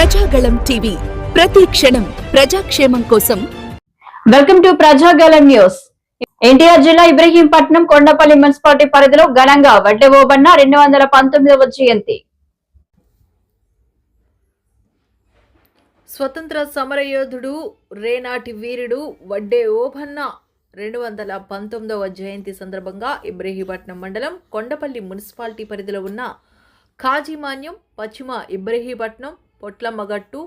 Prajagalam TV. ప్రతి క్షణం ప్రజాక్షేమం కోసం. Welcome to Prajagalam news. NTR జిల్లా ఇబ్రహీంపట్నం కొండపల్లి మున్సిపాలిటీ పరిధిలో ఘనంగా వడ్డె ఓబన్న రెండు వందల పంతొమ్మిదవ జయంతి. స్వతంత్ర సమరయోధుడు రేనాటి వీరుడు వడ్డే ఓభన్న రెండు వందల పంతొమ్మిదవ జయంతి సందర్భంగా ఇబ్రహీపట్నం మండలం కొండపల్లి మున్సిపాలిటీ పరిధిలో ఉన్న కాజీమాన్యం పశ్చిమ ఇబ్రహీపట్నం పొట్లమ్మగట్టు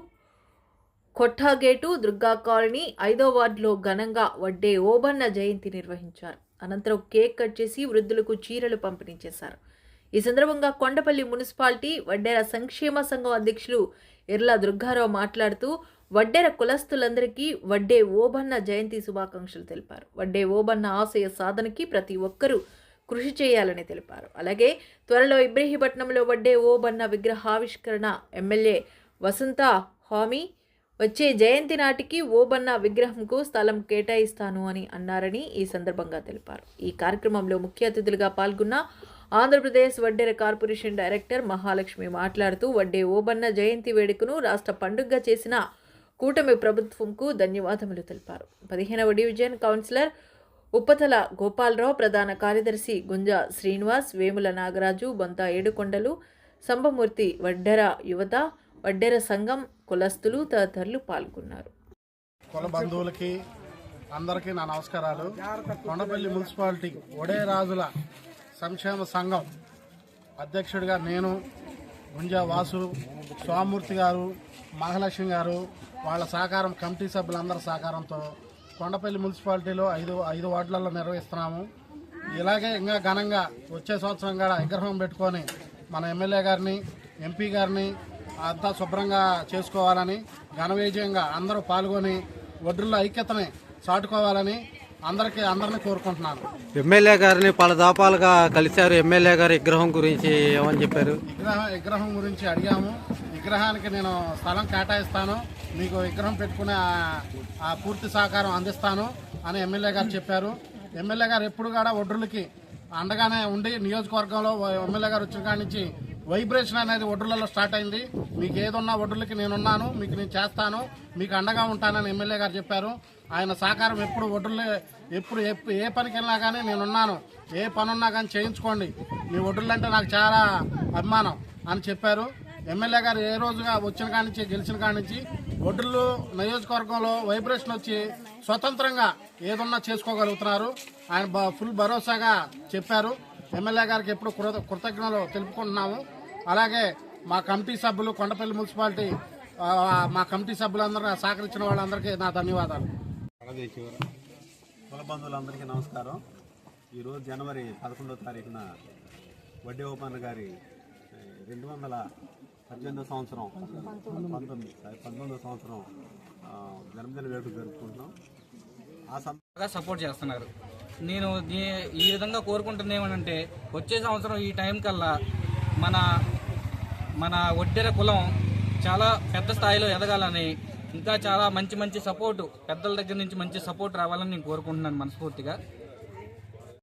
కొట్టాగేటు దుర్గా కాలనీ ఐదో వార్డులో ఘనంగా వడ్డే ఓబన్న జయంతి నిర్వహించారు. అనంతరం కేక్ కట్ చేసి వృద్ధులకు చీరలు పంపిణీ చేశారు. ఈ సందర్భంగా కొండపల్లి మున్సిపాలిటీ వడ్డెర సంక్షేమ సంఘం అధ్యక్షులు ఎర్ల దుర్గారావు మాట్లాడుతూ వడ్డెర కులస్తులందరికీ వడ్డే ఓబన్న జయంతి శుభాకాంక్షలు తెలిపారు. వడ్డే ఓబన్న ఆశయ సాధనకి ప్రతి ఒక్కరూ కృషి చేయాలని తెలిపారు. అలాగే త్వరలో ఇబ్రహీపట్నంలో వడ్డే ఓబన్న విగ్రహావిష్కరణ ఎమ్మెల్యే వసంత హామీ వచ్చే జయంతి నాటికి ఓబన్న విగ్రహంకు స్థలం కేటాయిస్తాను అని అన్నారని ఈ సందర్భంగా తెలిపారు. ఈ కార్యక్రమంలో ముఖ్య అతిథులుగా పాల్గొన్న ఆంధ్రప్రదేశ్ వడ్డెర కార్పొరేషన్ డైరెక్టర్ మహాలక్ష్మి మాట్లాడుతూ వడ్డే ఓబన్న జయంతి వేడుకను రాష్ట్ర పండుగగా చేసిన కూటమి ప్రభుత్వంకు ధన్యవాదములు తెలిపారు. పదిహేనవ డివిజన్ కౌన్సిలర్ ఉప్పతల గోపాలరావు ప్రధాన కార్యదర్శి గుంజా శ్రీనివాస్ వేముల నాగరాజు బొంత ఏడుకొండలు సంభమూర్తి వడ్డెర యువత వడ్డెర సంఘం కులస్తులు తదితరులు పాల్గొన్నారు. కుల బంధువులకి అందరికీ నా నమస్కారాలు. కొండపల్లి మున్సిపాలిటీ ఒడే రాజుల సంక్షేమ సంఘం అధ్యక్షుడిగా నేను గుంజా వాసు స్వామూర్తి గారు మహాలక్ష్మి గారు వాళ్ళ సహకారం కమిటీ సభ్యులందరి సహకారంతో కొండపల్లి మున్సిపాలిటీలో ఐదు ఐదు వార్డులలో నిర్వహిస్తున్నాము. ఇలాగే ఇంకా ఘనంగా వచ్చే సంవత్సరం కూడా విగ్రహం పెట్టుకొని మన ఎమ్మెల్యే గారిని ఎంపీ గారిని అంతా శుభ్రంగా చేసుకోవాలని ఘన విజయంగా అందరూ పాల్గొని ఒడ్డుల్లో ఐక్యతని చాటుకోవాలని అందరికీ అందరిని కోరుకుంటున్నాను. ఎమ్మెల్యే గారిని పలు దాపాలుగా కలిశారు. ఎమ్మెల్యే గారి విగ్రహం గురించి ఏమని చెప్పారు? విగ్రహం విగ్రహం గురించి అడిగాము. విగ్రహానికి నేను స్థలం కేటాయిస్తాను. మీకు విగ్రహం పెట్టుకునే పూర్తి సహకారం అందిస్తాను అని ఎమ్మెల్యే గారు చెప్పారు. ఎమ్మెల్యే గారు ఎప్పుడు కూడా ఒడ్రులకి అండగానే ఉండి నియోజకవర్గంలో ఎమ్మెల్యే గారు వచ్చిన కాడి నుంచి వైబ్రేషన్ అనేది ఒడ్రులలో స్టార్ట్ అయింది. మీకు ఏదున్నా ఒడ్రులకి నేనున్నాను మీకు నేను చేస్తాను మీకు అండగా ఉంటానని ఎమ్మెల్యే గారు చెప్పారు. ఆయన సహకారం ఎప్పుడు ఒడ్రులే ఎప్పుడు ఏ పనికి వెళ్ళినా కానీ నేనున్నాను. ఏ పనున్నా కానీ చేయించుకోండి. మీ ఒడ్రులంటే నాకు చాలా అభిమానం అని చెప్పారు. ఎమ్మెల్యే గారు ఏ రోజుగా వచ్చిన కాడి నుంచి గెలిచిన కాడి నుంచి ఒడ్రులు నియోజకవర్గంలో వైబ్రేషన్ వచ్చి స్వతంత్రంగా ఏదున్నా చేసుకోగలుగుతున్నారు. ఆయన ఫుల్ భరోసాగా చెప్పారు. ఎమ్మెల్యే గారికి ఎప్పుడు కృత కృతజ్ఞతలు తెలుపుకుంటున్నాము. అలాగే మా కమిటీ సభ్యులు కొండపల్లి మున్సిపాలిటీ మా కమిటీ సభ్యులందరూ సహకరించిన వాళ్ళందరికీ నా ధన్యవాదాలు. కుల బంధువులందరికీ నమస్కారం. ఈరోజు జనవరి పదకొండవ తారీఖున వడ్డీ ఓపన్న గారి రెండు వందల పద్దెనిమిదో సంవత్సరం పంతొమ్మిది పంతొమ్మిదో సంవత్సరం జన్మదిన వేడుక జరుపుకుంటున్నాం. ఆ సం బాగా సపోర్ట్ చేస్తున్నారు. నేను ఈ విధంగా కోరుకుంటుంది ఏమనంటే వచ్చే సంవత్సరం ఈ టైం కల్లా మన మన ఒడ్డెర కులం చాలా పెద్ద స్థాయిలో ఎదగాలని ఇంకా చాలా మంచి మంచి సపోర్టు పెద్దల దగ్గర నుంచి మంచి సపోర్ట్ రావాలని నేను కోరుకుంటున్నాను మనస్ఫూర్తిగా.